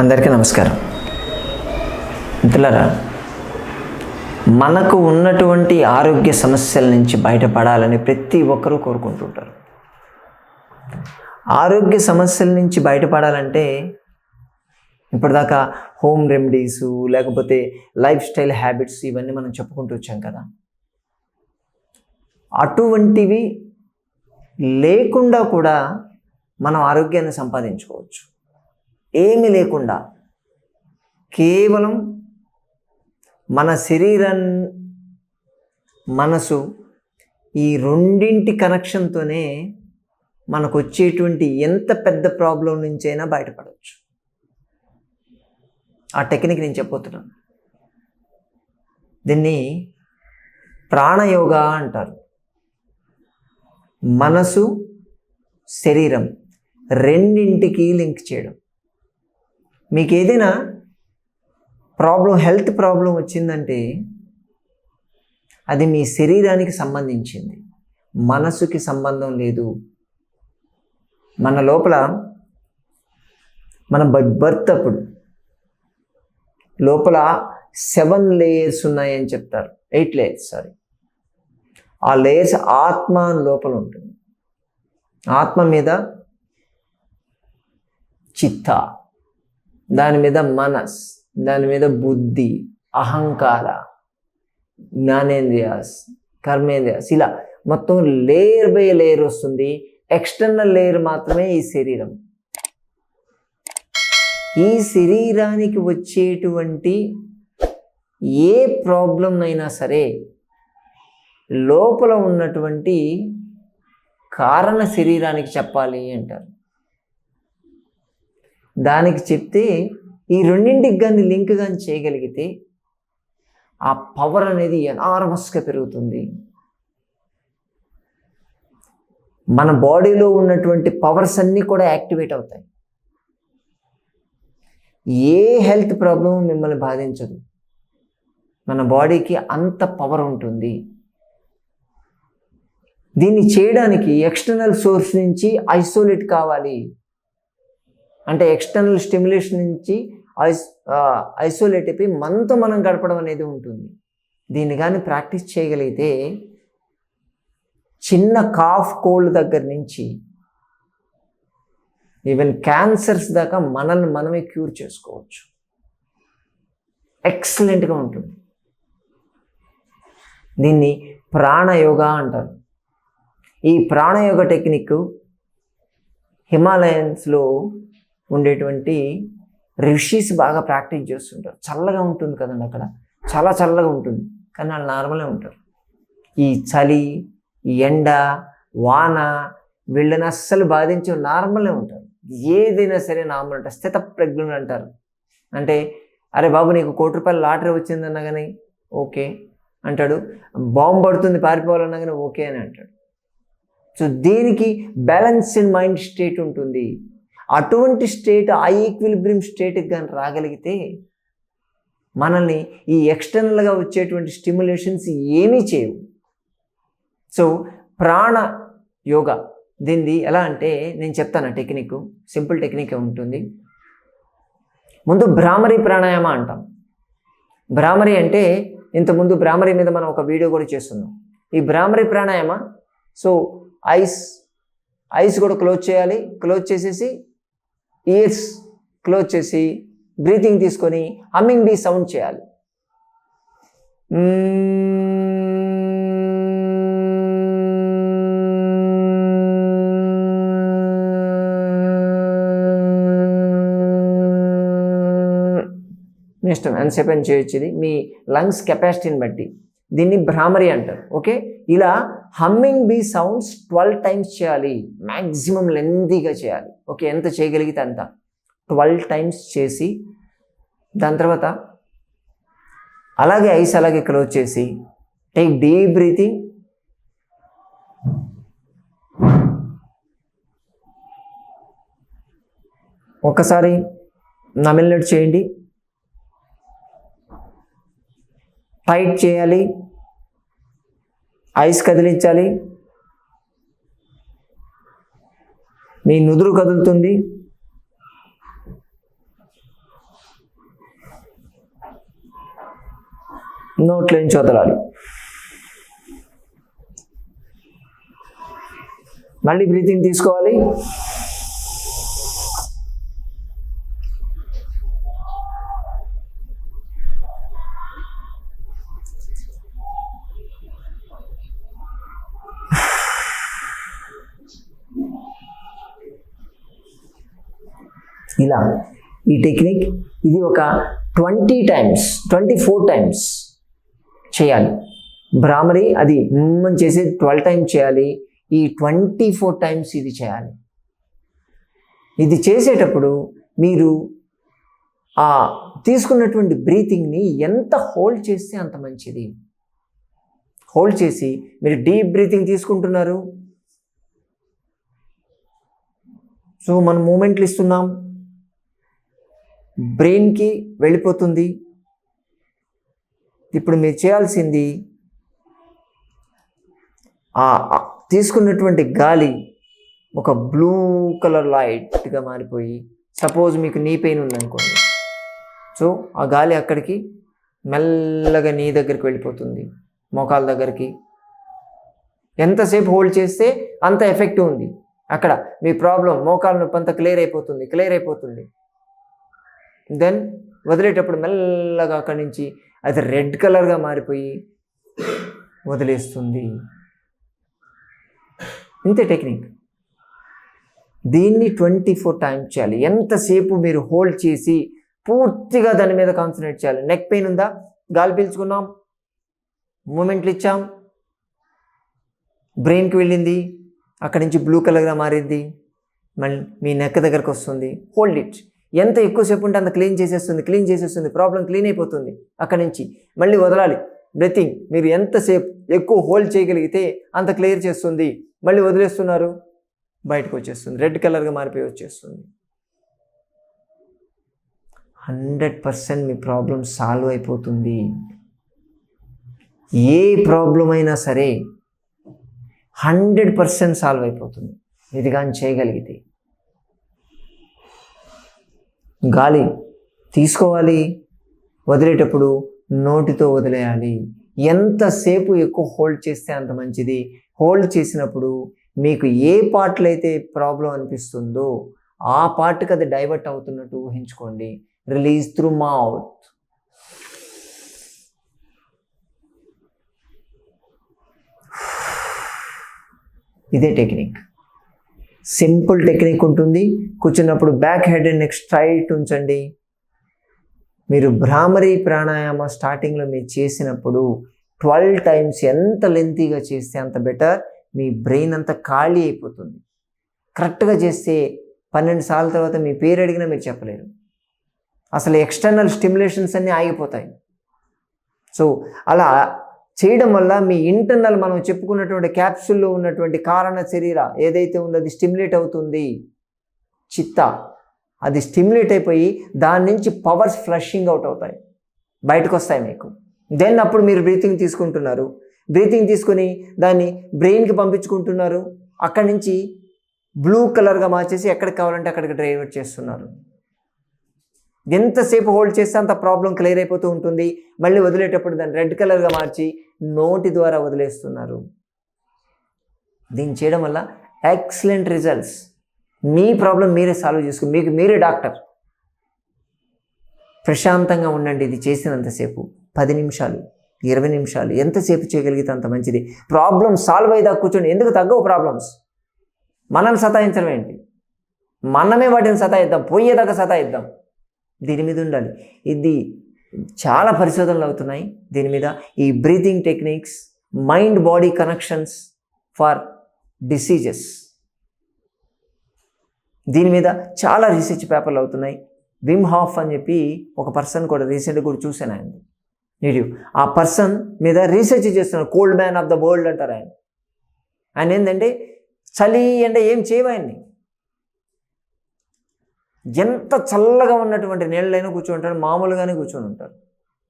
అందరికీ నమస్కారం. మిత్రులారా మనకు ఉన్నటువంటి ఆరోగ్య సమస్యల నుంచి బయటపడాలని ప్రతి ఒక్కరూ కోరుకుంటుంటారు. ఆరోగ్య సమస్యల నుంచి బయటపడాలంటే ఇప్పటిదాకా హోమ్ రెమెడీస్ లేకపోతే లైఫ్ స్టైల్ హ్యాబిట్స్ ఇవన్నీ మనం చెప్పుకుంటూ వచ్చాం కదా. అటువంటివి లేకుండా కూడా మనం ఆరోగ్యాన్ని సంపాదించుకోవచ్చు. ఏమి లేకుండా కేవలం మన శరీరం మనసు ఈ రెండింటి కనెక్షన్తోనే మనకు వచ్చేటువంటి ఎంత పెద్ద ప్రాబ్లం నుంచైనా బయటపడవచ్చు. ఆ టెక్నిక్ నేను చెప్పబోతున్నాను. దీన్ని ప్రాణయోగా అంటారు. మనసు శరీరం రెండింటికి లింక్ చేయడం. మీకు ఏదైనా ప్రాబ్లం హెల్త్ ప్రాబ్లం వచ్చిందంటే అది మీ శరీరానికి సంబంధించింది. మనసుకి సంబంధం లేదు. మన లోపల మన బర్త్ అప్పుడు లోపల సెవెన్ లేయర్స్ ఉన్నాయని చెప్తారు. Eight layers sorry. ఆ లేయర్స్ ఆత్మ అని లోపల ఉంటుంది. ఆత్మ మీద చిత్త. దాని మీద మనస్ దాని మీద బుద్ధి అహంకార జ్ఞానేంద్రియాస్ కర్మేంద్రియాస్ ఇలా మొత్తం లేయర్ బై లేయర్ వస్తుంది. ఎక్స్టర్నల్ లేయర్ మాత్రమే ఈ శరీరం. ఈ శరీరానికి వచ్చేటువంటి ఏ ప్రాబ్లం అయినా సరే లోపల ఉన్నటువంటి కారణ శరీరానికి చెప్పాలి అంటారు. దానికి చెప్తే ఈ రెండింటికి కానీ లింక్ కానీ చేయగలిగితే ఆ పవర్ అనేది ఎనార్మస్గా పెరుగుతుంది. మన బాడీలో ఉన్నటువంటి పవర్స్ అన్నీ కూడా యాక్టివేట్ అవుతాయి. ఏ హెల్త్ ప్రాబ్లం మిమ్మల్ని బాధించదు. మన బాడీకి అంత పవర్ ఉంటుంది. దీన్ని చేయడానికి ఎక్స్టర్నల్ సోర్స్ నుంచి ఐసోలేట్ కావాలి. అంటే ఎక్స్టర్నల్ స్టిమ్యులేషన్ నుంచి ఐస్ ఐసోలేట్ అయిపోయి మనతో మనం గడపడం అనేది ఉంటుంది. దీన్ని కానీ ప్రాక్టీస్ చేయగలిగితే చిన్న కాఫ్ కోల్డ్ దగ్గర నుంచి ఈవెన్ క్యాన్సర్స్ దాకా మనల్ని మనమే క్యూర్ చేసుకోవచ్చు. ఎక్సలెంట్గా ఉంటుంది. దీన్ని ప్రాణయోగా అంటారు. ఈ ప్రాణయోగ టెక్నిక్ హిమాలయన్స్లో ఉండేటువంటి రిషీస్ బాగా ప్రాక్టీస్ చేస్తుంటారు. చల్లగా ఉంటుంది కదండి అక్కడ. చాలా చల్లగా ఉంటుంది. కానీ వాళ్ళు నార్మలే ఉంటారు. ఈ చలి ఈ ఎండ వాన వీళ్ళని అస్సలు బాధించే నార్మలే ఉంటారు. ఏదైనా సరే నార్మల్ అంటారు స్థిత ప్రజ్ఞులు అంటారు. అంటే అరే బాబు నీకు కోటి రూపాయలు లాటరీ వచ్చిందన్నా కానీ ఓకే అంటాడు. బాంబు పడుతుంది పారిపోవాలన్నా కానీ ఓకే అని అంటాడు. సో దీనికి బ్యాలెన్స్డ్ మైండ్ స్టేట్ ఉంటుంది. అటువంటి స్టేట్ ఆ ఈక్విలిబ్రియం స్టేట్కి కానీ రాగలిగితే మనల్ని ఈ ఎక్స్టర్నల్గా వచ్చేటువంటి స్టిమ్యులేషన్స్ ఏమీ చేయవు. సో ప్రాణ యోగా దీన్ని ఎలా అంటే నేను చెప్తాను టెక్నిక్ సింపుల్ టెక్నిక్ ఉంటుంది. ముందు భ్రామరి ప్రాణాయామ అంటాం. భ్రామరి అంటే ఇంతకుముందు భ్రామరి మీద మనం ఒక వీడియో కూడా చేస్తున్నాం. ఈ Bhramari pranayama so eyes eyes కూడా క్లోజ్ చేయాలి క్లోజ్ చేసేసి ఇయర్స్ క్లోజ్ చేసి బ్రీతింగ్ తీసుకొని హమ్మింగ్ బీ సౌండ్ చేయాలి. మీ ఇష్టం ఎంతసేపు అని చేయొచ్చు ఇది మీ లంగ్స్ కెపాసిటీని బట్టి. దీన్ని భ్రామరి అంటారు. ఓకే? ఇలా humming bee sounds twelve times చేయాలి. మ్యాక్సిమం లెందీగా చేయాలి. ఓకే ఎంత చేయగలిగితే అంత. ట్వెల్వ్ టైమ్స్ చేసి దాని తర్వాత అలాగే ఐస్ అలాగే క్లోజ్ చేసి టేక్ డీప్ బ్రీతింగ్. ఒకసారి నమిలినట్టు చేయండి. టైట్ చేయాలి. ఐస్ కదిలించాలి. మీ నుదురు కదులుతుంది. నోట్లోంచి వదలాలి. మళ్ళీ బ్రీతింగ్ తీసుకోవాలి. ఇలా ఈ టెక్నిక్ ఇది ఒక twenty times twenty four times చేయాలి. భ్రామరి అది మనం చేసే ట్వెల్వ్ టైమ్స్ చేయాలి. ఈ ట్వంటీ ఫోర్ టైమ్స్ ఇది చేయాలి. ఇది చేసేటప్పుడు మీరు ఆ తీసుకున్నటువంటి బ్రీతింగ్ని ఎంత హోల్డ్ చేస్తే అంత మంచిది. హోల్డ్ చేసి మీరు డీప్ బ్రీతింగ్ తీసుకుంటున్నారు. సో మనం మూమెంట్లు ఇస్తున్నాం. బ్రెయిన్కి వెళ్ళిపోతుంది. ఇప్పుడు మీరు చేయాల్సింది ఆ తీసుకున్నటువంటి గాలి ఒక బ్లూ కలర్ లైట్గా మారిపోయి సపోజ్ మీకు నీ పెయిన్ ఉందనుకోండి. సో ఆ గాలి అక్కడికి మెల్లగా నీ దగ్గరికి వెళ్ళిపోతుంది మోకాల దగ్గరికి. ఎంతసేపు హోల్డ్ చేస్తే అంత ఎఫెక్ట్ ఉంది. అక్కడ మీ ప్రాబ్లం మోకాల నొప్పి అంతా క్లియర్ అయిపోతుంది క్లియర్ అయిపోతుంది. దెన్ వదిలేటప్పుడు మెల్లగా అక్కడి నుంచి అది రెడ్ కలర్గా మారిపోయి వదిలేస్తుంది. ఇంతే టెక్నిక్. దీన్ని ట్వంటీ ఫోర్ టైమ్స్ చేయాలి. ఎంతసేపు మీరు హోల్డ్ చేసి పూర్తిగా దాని మీద కాన్సన్ట్రేట్ చేయాలి? నెక్ పెయిన్ ఉందా? గాలి పీల్చుకున్నాం. మూమెంట్లు ఇచ్చాం. బ్రెయిన్కి వెళ్ళింది. అక్కడి నుంచి బ్లూ కలర్గా మారింది. మళ్ళీ మీ నెక్ దగ్గరకు వస్తుంది. Hold it. ఎంత ఎక్కువసేపు ఉంటే అంత క్లీన్ చేసేస్తుంది క్లీన్ చేసేస్తుంది ప్రాబ్లం క్లీన్ అయిపోతుంది అక్కడి నుంచి. మళ్ళీ వదలాలి. బ్రెతింగ్ మీరు ఎంతసేపు ఎక్కువ హోల్డ్ చేయగలిగితే అంత క్లియర్ చేస్తుంది. మళ్ళీ వదిలేస్తున్నారు. బయటకు వచ్చేస్తుంది. రెడ్ కలర్గా మారిపోయి వచ్చేస్తుంది. హండ్రెడ్ పర్సెంట్ మీ ప్రాబ్లం సాల్వ్ అయిపోతుంది. ఏ ప్రాబ్లం అయినా సరే హండ్రెడ్ పర్సెంట్ సాల్వ్ అయిపోతుంది. ఇది కానీ చేయగలిగితే. గాలి తీసుకోవాలి. వదిలేటప్పుడు నోటితో వదిలేయాలి. ఎంతసేపు ఎక్కువ హోల్డ్ చేస్తే అంత మంచిది. హోల్డ్ చేసినప్పుడు మీకు ఏ పార్ట్లో అయితే ప్రాబ్లం అనిపిస్తుందో ఆ పార్ట్కి అది డైవర్ట్ అవుతున్నట్టు ఊహించుకోండి. Release through mouth. ఇదే టెక్నిక్. సింపుల్ టెక్నిక్ ఉంటుంది. కూర్చున్నప్పుడు back head and neck straight ఉంచండి. మీరు భ్రామరీ ప్రాణాయామ స్టార్టింగ్లో మీరు చేసినప్పుడు ట్వెల్వ్ టైమ్స్ ఎంత లెంతీగా చేస్తే అంత బెటర్ మీ బ్రెయిన్ అంతా ఖాళీ అయిపోతుంది. కరెక్ట్గా చేస్తే పన్నెండు సార్ల తర్వాత మీ పేరు అడిగినా మీరు చెప్పలేరు. అసలు ఎక్స్టర్నల్ స్టిమ్యులేషన్స్ అన్నీ ఆగిపోతాయి. సో అలా చేయడం వల్ల మీ ఇంటర్నల్ మనం చెప్పుకున్నటువంటి క్యాప్సూల్లో ఉన్నటువంటి కారణ శరీర ఏదైతే ఉందో అది స్టిమ్యులేట్ అవుతుంది. చిత్త. అది స్టిమ్యులేట్ అయిపోయి దాని నుంచి పవర్స్ ఫ్లషింగ్ అవుట్ అవుతాయి. బయటకు వస్తాయి మీకు. దెన్ అప్పుడు మీరు బ్రీతింగ్ తీసుకుంటున్నారు. బ్రీతింగ్ తీసుకొని దాన్ని బ్రెయిన్కి పంపించుకుంటున్నారు. అక్కడి నుంచి బ్లూ కలర్గా మార్చేసి ఎక్కడికి కావాలంటే అక్కడికి డైవర్ట్ చేస్తున్నారు. ఎంతసేపు హోల్డ్ చేస్తే అంత ప్రాబ్లం క్లియర్ అయిపోతూ ఉంటుంది. మళ్ళీ వదిలేటప్పుడు దాన్ని రెడ్ కలర్గా మార్చి నోటి ద్వారా వదిలేస్తున్నారు. దీన్ని చేయడం వల్ల ఎక్సలెంట్ రిజల్ట్స్. మీ ప్రాబ్లం మీరే సాల్వ్ చేసుకుని మీకు మీరే డాక్టర్. ప్రశాంతంగా ఉండండి ఇది చేసినంతసేపు పది నిమిషాలు ఇరవై నిమిషాలు ఎంతసేపు చేయగలిగితే అంత మంచిది. ప్రాబ్లం సాల్వ్ అయ్యేదా కూర్చోండి ఎందుకు తగ్గవు ప్రాబ్లమ్స్? మనం సతాయించడం ఏంటి? మనమే వాటిని సతాయిద్దాం పోయేదాకా సతాయిద్దాం. దీని మీద ఉండాలి. ఇది చాలా పరిశోధనలు అవుతున్నాయి. దీని మీద ఈ breathing techniques mind body connections for diseases దీని మీద చాలా రీసెర్చ్ పేపర్లు అవుతున్నాయి. విమ్ హాఫ్ అని చెప్పి ఒక పర్సన్ కూడా రీసెంట్గా కూడా చూశాను ఆయన. వీడియో ఆ పర్సన్ మీద రీసెర్చ్ చేస్తున్నారు. Cold man of the world అంటారు ఆయన. ఆయన ఏంటంటే చలి అంటే ఏం చేయవాయన్ని ఎంత చల్లగా ఉన్నటువంటి నీళ్ళైనా కూర్చొని మామూలుగానే కూర్చొని ఉంటారు.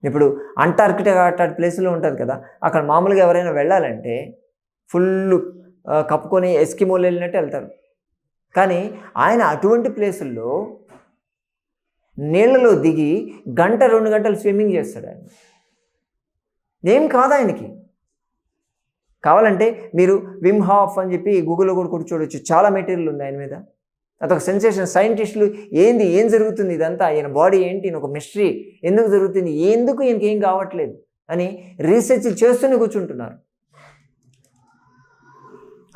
ఇప్పుడు అంటార్కిటిక్ అట్లాంటి ప్లేస్లో ఉంటుంది కదా అక్కడ మామూలుగా ఎవరైనా వెళ్ళాలంటే ఫుల్ కప్పుకొని ఎస్కిమోలు వెళ్ళినట్టు వెళ్తారు. కానీ ఆయన అటువంటి ప్లేసుల్లో నీళ్ళలో దిగి గంట రెండు గంటలు స్విమ్మింగ్ చేస్తాడు ఆయన. ఏం కాదు ఆయనకి. కావాలంటే మీరు విమ్ హాఫ్ అని చెప్పి గూగుల్లో కూడా కూడా చూడొచ్చు. చాలా మెటీరియల్ ఉంది ఆయన మీద. అదొక సెన్సేషన్. సైంటిస్టులు ఏంది ఏం జరుగుతుంది ఇదంతా? ఆయన బాడీ ఏంటి? ఒక మిస్టరీ. ఎందుకు జరుగుతుంది? ఎందుకు ఈయనకి ఏం కావట్లేదు? అని రీసెర్చ్ చేస్తూనే కూర్చుంటున్నారు.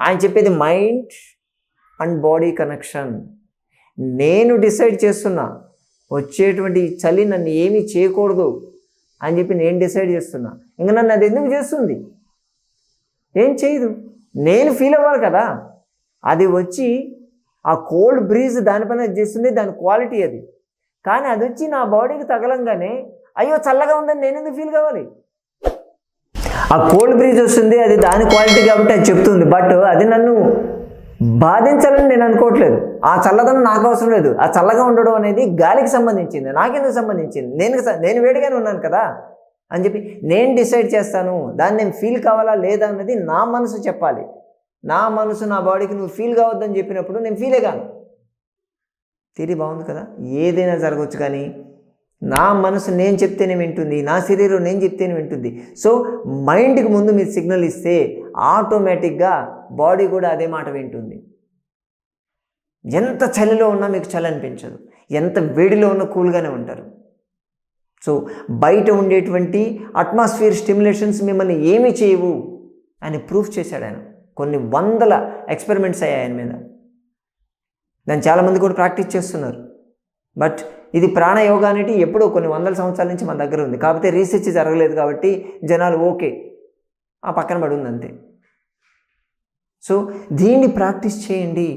ఆయన చెప్పేది మైండ్ అండ్ బాడీ కనెక్షన్. నేను డిసైడ్ చేస్తున్నా. వచ్చేటువంటి చలి నన్ను ఏమీ చేయకూడదు అని చెప్పి నేను డిసైడ్ చేస్తున్నా. ఇంకా నన్ను అది ఎందుకు చేస్తుంది? ఏం చేయదు. నేను ఫీల్ అవ్వాలి కదా. అది వచ్చి ఆ కోల్డ్ బ్రీజ్ దానిపైన చేస్తుంది దాని క్వాలిటీ అది. కానీ అది వచ్చి నా బాడీకి తగలంగానే అయ్యో చల్లగా ఉందని నేను ఎందుకు ఫీల్ కావాలి? ఆ కోల్డ్ బ్రీజ్ వస్తుంది అది దాని క్వాలిటీ కాబట్టి అది చెప్తుంది. బట్ అది నన్ను బాధించాలని నేను అనుకోవట్లేదు. ఆ చల్లదనం నాకు అవసరం లేదు. ఆ చల్లగా ఉండడం అనేది గాలికి సంబంధించింది నాకెందుకు సంబంధించింది? నేను స- నేను వేడిగానే ఉన్నాను కదా? అని చెప్పి నేను డిసైడ్ చేస్తాను దాన్ని నేను ఫీల్ కావాలా లేదా అన్నది నా మనసు చెప్పాలి. నా మనసు నా బాడీకి నువ్వు ఫీల్ కావద్దని చెప్పినప్పుడు నేను ఫీలే కాను. తిరిగి బాగుంది కదా? ఏదైనా జరగవచ్చు కానీ నా మనసు నేను చెప్తేనే వింటుంది నా శరీరం నేను చెప్తేనే వింటుంది. సో మైండ్కి ముందు మీరు సిగ్నల్ ఇస్తే ఆటోమేటిక్గా బాడీ కూడా అదే మాట వింటుంది. ఎంత చలిలో ఉన్నా మీకు చలి అనిపించదు. ఎంత వేడిలో ఉన్నా కూల్గానే ఉంటారు. సో బయట ఉండేటువంటి అట్మాస్ఫియర్ స్టిమ్యులేషన్స్ మిమ్మల్ని ఏమి చేయవు అని ప్రూఫ్ చేశాడు ఆయన. కొన్ని వందల ఎక్స్పెరిమెంట్స్ అయ్యాయి ఆయన మీద. దాన్ని చాలామంది కూడా ప్రాక్టీస్ చేస్తున్నారు. బట్ ఇది ప్రాణయోగా అనేది ఎప్పుడో కొన్ని వందల సంవత్సరాల నుంచి మన దగ్గర ఉంది. కాకపోతే రీసెర్చ్ జరగలేదు కాబట్టి జనాలు ఓకే ఆ పక్కన పడి ఉంది అంతే. సో దీన్ని ప్రాక్టీస్ చేయండి.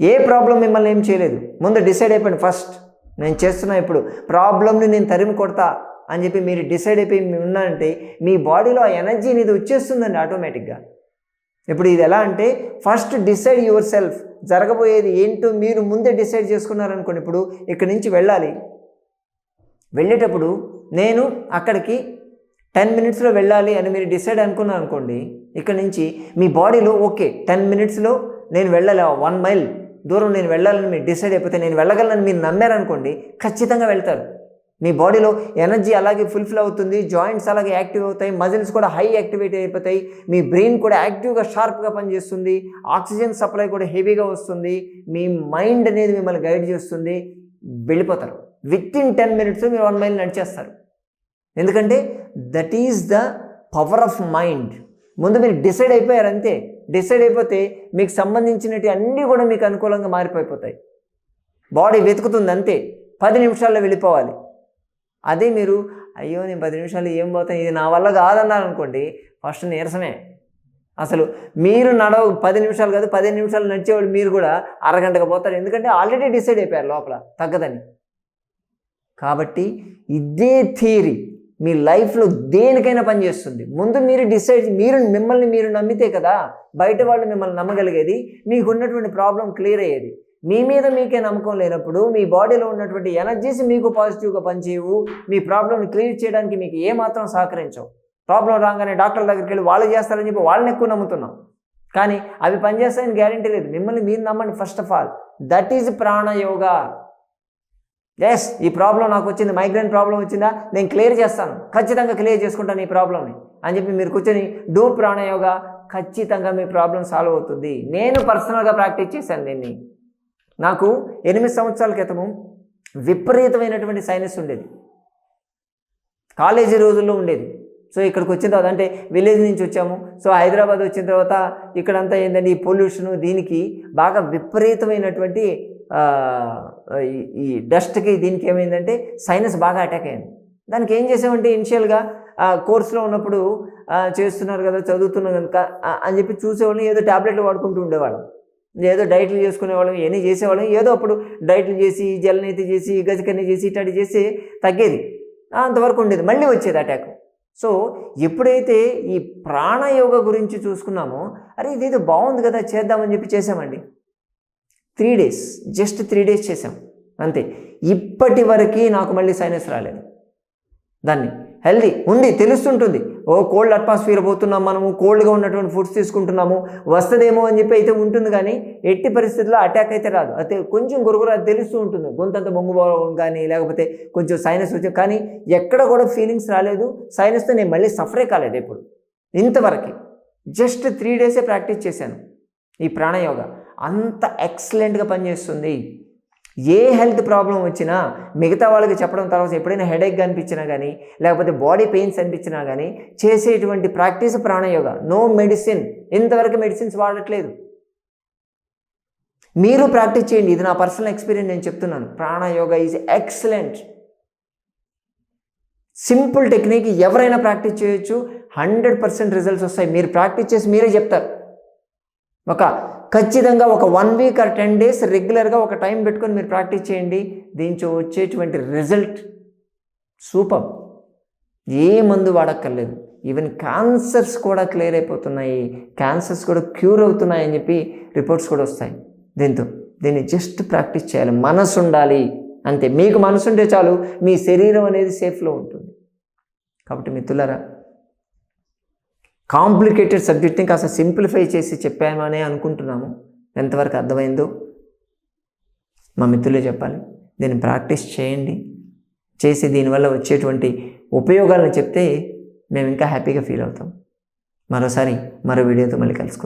ఏ ప్రాబ్లం మిమ్మల్ని ఏం చేయలేదు. ముందు డిసైడ్ అయిపోయింది ఫస్ట్. నేను చేస్తున్నా ఇప్పుడు. ప్రాబ్లమ్ని నేను తరిమి కొడతా అని చెప్పి మీరు డిసైడ్ అయిపోయి మీరు ఉన్నారంటే మీ బాడీలో ఆ ఎనర్జీ అనేది వచ్చేస్తుందండి ఆటోమేటిక్గా. ఇప్పుడు ఇది ఎలా అంటే ఫస్ట్ డిసైడ్ యువర్ సెల్ఫ్ జరగబోయేది ఏంటో మీరు ముందే డిసైడ్ చేసుకున్నారనుకోండి ఇప్పుడు ఇక్కడి నుంచి వెళ్ళాలి. వెళ్ళేటప్పుడు నేను అక్కడికి టెన్ మినిట్స్లో వెళ్ళాలి అని మీరు డిసైడ్ అనుకున్నారు అనుకోండి ఇక్కడ నుంచి మీ బాడీలో ఓకే టెన్ మినిట్స్లో నేను వెళ్ళాలి? వన్ మైల్ దూరం నేను వెళ్ళాలని మీరు డిసైడ్ అయిపోతే నేను వెళ్ళగలనని మీరు నమ్మారనుకోండి ఖచ్చితంగా వెళ్తారు. మీ బాడీలో ఎనర్జీ అలాగే ఫుల్ఫిల్ అవుతుంది జాయింట్స్ అలాగే యాక్టివ్ అవుతాయి మజిల్స్ కూడా హై యాక్టివేట్ అయిపోతాయి మీ బ్రెయిన్ కూడా యాక్టివ్గా షార్ప్గా పనిచేస్తుంది ఆక్సిజన్ సప్లై కూడా హెవీగా వస్తుంది మీ మైండ్ అనేది మిమ్మల్ని గైడ్ చేస్తుంది వెళ్ళిపోతారు. విత్ ఇన్ టెన్ మినిట్స్ మీరు వన్ మైల్ నడిచేస్తారు. ఎందుకంటే that is the power of mind. ముందు మీరు డిసైడ్ అయిపోయారు అంతే. డిసైడ్ అయిపోతే మీకు సంబంధించినవి అన్నీ కూడా మీకు అనుకూలంగా మారిపోయిపోతాయి. బాడీ వెతుకుతుంది అంతే. పది నిమిషాల్లో వెళ్ళిపోవాలి. అదే మీరు అయ్యో నేను పది నిమిషాలు ఏం పోతాను? ఇది నా వల్ల కాదన్నారు అనుకోండి ఫస్ట్ నీరసమే. అసలు మీరు నడవ పది నిమిషాలు కాదు పదిహేను నిమిషాలు నడిచేవాడు మీరు కూడా అరగంటకు పోతారు. ఎందుకంటే ఆల్రెడీ డిసైడ్ అయిపోయారు లోపల తగ్గదని. కాబట్టి ఇదే థియరీ మీ లైఫ్లో దేనికైనా పనిచేస్తుంది ముందు మీరు డిసైడ్ మీరు మిమ్మల్ని మీరు నమ్మితే కదా బయట వాళ్ళు మిమ్మల్ని నమ్మగలిగేది మీకు ఉన్నటువంటి ప్రాబ్లం క్లియర్ అయ్యేది. మీ మీద మీకే నమ్మకం లేనప్పుడు మీ బాడీలో ఉన్నటువంటి ఎనర్జీస్ మీకు పాజిటివ్గా పనిచేయవు. మీ ప్రాబ్లమ్ని క్లియర్ చేయడానికి మీకు ఏమాత్రం సహకరించవు. ప్రాబ్లం రాగానే డాక్టర్ దగ్గరికి వెళ్ళి వాళ్ళు చేస్తారని చెప్పి వాళ్ళని ఎక్కువ నమ్ముతున్నాం. కానీ అవి పనిచేస్తాయని గ్యారంటీ లేదు. మిమ్మల్ని మీరు నమ్మండి first of all. That is Pranayoga. Yes ఈ ప్రాబ్లం నాకు వచ్చింది మైగ్రేన్ ప్రాబ్లం వచ్చిందా? నేను క్లియర్ చేస్తాను. ఖచ్చితంగా క్లియర్ చేసుకుంటాను ఈ ప్రాబ్లమ్ని. అని చెప్పి మీరు కూర్చొని డూ ప్రాణయోగా. ఖచ్చితంగా మీ ప్రాబ్లం సాల్వ్ అవుతుంది. నేను పర్సనల్గా ప్రాక్టీస్ చేశాను దీన్ని. నాకు ఎనిమిది సంవత్సరాల క్రితము విపరీతమైనటువంటి సైనస్ ఉండేది. కాలేజీ రోజుల్లో ఉండేది. సో ఇక్కడికి వచ్చిన తర్వాత అంటే విలేజ్ నుంచి వచ్చాము. సో హైదరాబాద్ వచ్చిన తర్వాత ఇక్కడంతా ఏంటంటే ఈ పొల్యూషన్ దీనికి బాగా విపరీతమైనటువంటి ఈ- డస్ట్కి దీనికి ఏమైందంటే సైనస్ బాగా అటాక్ అయింది. దానికి ఏం చేసామంటే ఇనిషియల్గా కోర్సులో ఉన్నప్పుడు చేస్తున్నారు కదా చదువుతున్నారు కనుక అని చెప్పి చూసేవాళ్ళని ఏదో ట్యాబ్లెట్లు వాడుకుంటూ ఉండేవాళ్ళం. ఏదో డైట్లు చేసుకునేవాళ్ళం ఇవన్నీ చేసేవాళ్ళం. ఏదో అప్పుడు డైట్లు చేసి జలనీతి చేసి గజకన్నీ చేసి ఇట్లాంటి చేసి తగ్గేది. అంతవరకు ఉండేది. మళ్ళీ వచ్చేది అటాక్ సో ఎప్పుడైతే ఈ ప్రాణయోగ గురించి చూసుకున్నామో అరే ఇదేదో బాగుంది కదా చేద్దామని చెప్పి చేసామండి three days just three days చేసాం అంతే. ఇప్పటి వరకు నాకు మళ్ళీ సైనస్ రాలేదు. దాన్ని. హెల్దీ ఉంది తెలుస్తుంటుంది. ఓ కోల్డ్ అట్మాస్ఫియర్ పోతున్నాం మనము కోల్డ్గా ఉన్నటువంటి ఫుడ్స్ తీసుకుంటున్నాము వస్తుందేమో అని చెప్పి అయితే ఉంటుంది కానీ ఎట్టి పరిస్థితుల్లో అటాక్ అయితే రాదు. అయితే కొంచెం గురుగురు అది తెలుస్తూ ఉంటుంది. గొంతంత బొంగుపోవడం కానీ లేకపోతే కొంచెం సైనస్ వచ్చి కానీ ఎక్కడ కూడా ఫీలింగ్స్ రాలేదు. సైనస్తో నేను మళ్ళీ సఫరే కాలేదు ఎప్పుడు. ఇంతవరకు. జస్ట్ త్రీ డేసే ప్రాక్టీస్ చేశాను. ఈ ప్రాణయోగ. అంత ఎక్సలెంట్గా పనిచేస్తుంది. ఏ హెల్త్ ప్రాబ్లం వచ్చినా మిగతా వాళ్ళకి చెప్పడం తర్వాత ఎప్పుడైనా హెడేక్ అనిపించినా కానీ లేకపోతే బాడీ పెయిన్స్ అనిపించినా కానీ చేసేటువంటి ప్రాక్టీస్ ప్రాణయోగ నో మెడిసిన్. ఇంతవరకు మెడిసిన్స్ వాడట్లేదు. మీరు ప్రాక్టీస్ చేయండి. ఇది నా పర్సనల్ ఎక్స్పీరియన్స్ నేను చెప్తున్నాను. Pranayoga is excellent. Simple technique ఎవరైనా ప్రాక్టీస్ చేయొచ్చు. హండ్రెడ్ పర్సెంట్ రిజల్ట్స్ వస్తాయి. మీరు ప్రాక్టీస్ చేసి మీరే చెప్తారు. ఒక ఖచ్చితంగా ఒక one week or ten days రెగ్యులర్గా ఒక టైం పెట్టుకొని మీరు ప్రాక్టీస్ చేయండి. దీంతో వచ్చేటువంటి రిజల్ట్ సూపర్. ఏ మందు వాడక్కర్లేదు. ఈవెన్ క్యాన్సర్స్ కూడా క్లియర్ అయిపోతున్నాయి. క్యాన్సర్స్ కూడా క్యూర్ అవుతున్నాయి అని చెప్పి రిపోర్ట్స్ కూడా వస్తాయి. దీంతో దీన్ని జస్ట్ ప్రాక్టీస్ చేయాలి. మనసు ఉండాలి. అంతే. మీకు మనసు ఉంటే చాలు మీ శరీరం అనేది సేఫ్లో ఉంటుంది. కాబట్టి మిత్రులరా కాంప్లికేటెడ్ సబ్జెక్ట్ని కాస్త సింప్లిఫై చేసి చెప్పామనే అనుకుంటున్నాము. ఎంతవరకు అర్థమైందో మా మిత్రులే చెప్పాలి. దీన్ని ప్రాక్టీస్ చేయండి. చేసి దీనివల్ల వచ్చేటువంటి ఉపయోగాలను చెప్తే మేము ఇంకా హ్యాపీగా ఫీల్ అవుతాం. మరోసారి మరో వీడియోతో మళ్ళీ కలుసుకుందాం.